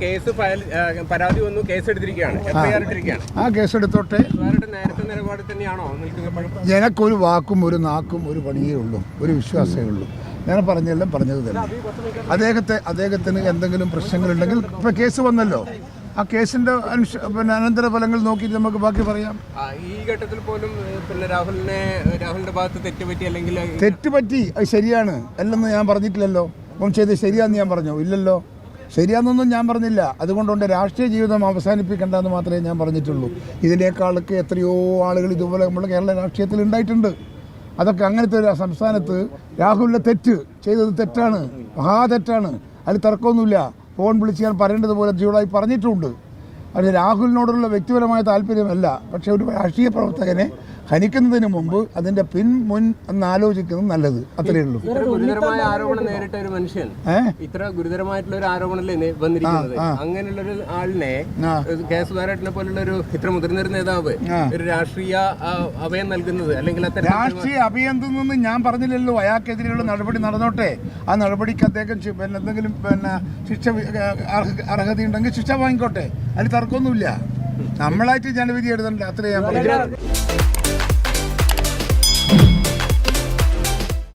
Case പരാതി വന്നു case എടുത്തിരിക്കുകയാണ് ആ തന്നെയാണോ നിൽക്കുന്നത് എനക്കൊരു വാക്കും ഒരു നാക്കും ഒരു പണിയേ ഉള്ളൂ. ഒരു വിശ്വാസമേ ഉള്ളൂ. ഞാൻ പറഞ്ഞെല്ലാം പറഞ്ഞത് തന്നെ അദ്ദേഹത്തെ അദ്ദേഹത്തിന് എന്തെങ്കിലും പ്രശ്നങ്ങളുണ്ടെങ്കിൽ ഇപ്പം കേസ് വന്നല്ലോ. ആ കേസിന്റെ പിന്നെ അനന്തര ഫലങ്ങൾ നോക്കിയിട്ട് നമുക്ക് ബാക്കി പറയാം. ഈ ഘട്ടത്തിൽ പോലും പിന്നെ രാഹുലിനെ രാഹുലിന്റെ ഭാഗത്ത് തെറ്റുപറ്റി അല്ലെങ്കിൽ തെറ്റുപറ്റി അത് ശരിയാണ്. അല്ലെന്ന് ഞാൻ പറഞ്ഞിട്ടില്ലല്ലോ. അപ്പം ചെയ്ത് ശരിയാന്ന് ഞാൻ പറഞ്ഞു. ഇല്ലല്ലോ. ശരിയാന്നൊന്നും ഞാൻ പറഞ്ഞില്ല. അതുകൊണ്ടുകൊണ്ട് രാഷ്ട്രീയ ജീവിതം അവസാനിപ്പിക്കേണ്ടെന്ന് മാത്രമേ ഞാൻ പറഞ്ഞിട്ടുള്ളൂ. ഇതിനേക്കാളൊക്കെ എത്രയോ ആളുകൾ ഇതുപോലെ നമ്മുടെ കേരള രാഷ്ട്രീയത്തിൽ ഉണ്ടായിട്ടുണ്ട്. അതൊക്കെ അങ്ങനത്തെ ഒരു സംസ്ഥാനത്ത് രാഹുലിന്റെ തെറ്റ് ചെയ്തത് തെറ്റാണ്. മഹാ തെറ്റാണ് അതിൽ തർക്കമൊന്നുമില്ല. ഫോൺ വിളിച്ച് ഞാൻ പറയേണ്ടതുപോലെ ചൂടായി പറഞ്ഞിട്ടുമുണ്ട് അത് രാഹുലിനോടുള്ള വ്യക്തിപരമായ താല്പര്യമല്ല. പക്ഷേ ഒരു രാഷ്ട്രീയ പ്രവർത്തകനെ ഹനിക്കുന്നതിന് മുമ്പ് അതിന്റെ പിൻ മുൻ എന്ന് ആലോചിക്കുന്നത് നല്ലത്. അത്രയേ ഉള്ളൂ. ഗുരുതരമായ ആരോപണം നേരിട്ട ഒരു മനുഷ്യൻ ഇത്ര ഗുരുതരമായിട്ടുള്ള ഒരു ആരോപണമല്ലേ വന്നിരിക്കുന്നത്? അങ്ങനെയുള്ള ഒരു ആളിനെ കെ എസ് സുധാരേട്ടനെ പോലുള്ള ഒരു ഇത്ര മുതിർന്ന ഒരു നേതാവ് ഒരു രാഷ്ട്രീയ അഭയം നൽകുന്നത് അല്ലെങ്കിൽ രാഷ്ട്രീയ രാഷ്ട്രീയ നിന്ന് ഞാൻ പറഞ്ഞില്ലല്ലോ. അയാൾക്കെതിരെയുള്ള നടപടി നടന്നോട്ടെ. ആ നടപടിക്ക് അദ്ദേഹം പിന്നെ എന്തെങ്കിലും പിന്നെ ശിക്ഷ അർഹതയുണ്ടെങ്കിൽ ശിക്ഷ വാങ്ങിക്കോട്ടെ. അതിൽ തർക്കമൊന്നുമില്ല. നമ്മളായിട്ട് ജനവിധി എഴുതണ്ട അത്രയും ഞാൻ പറഞ്ഞു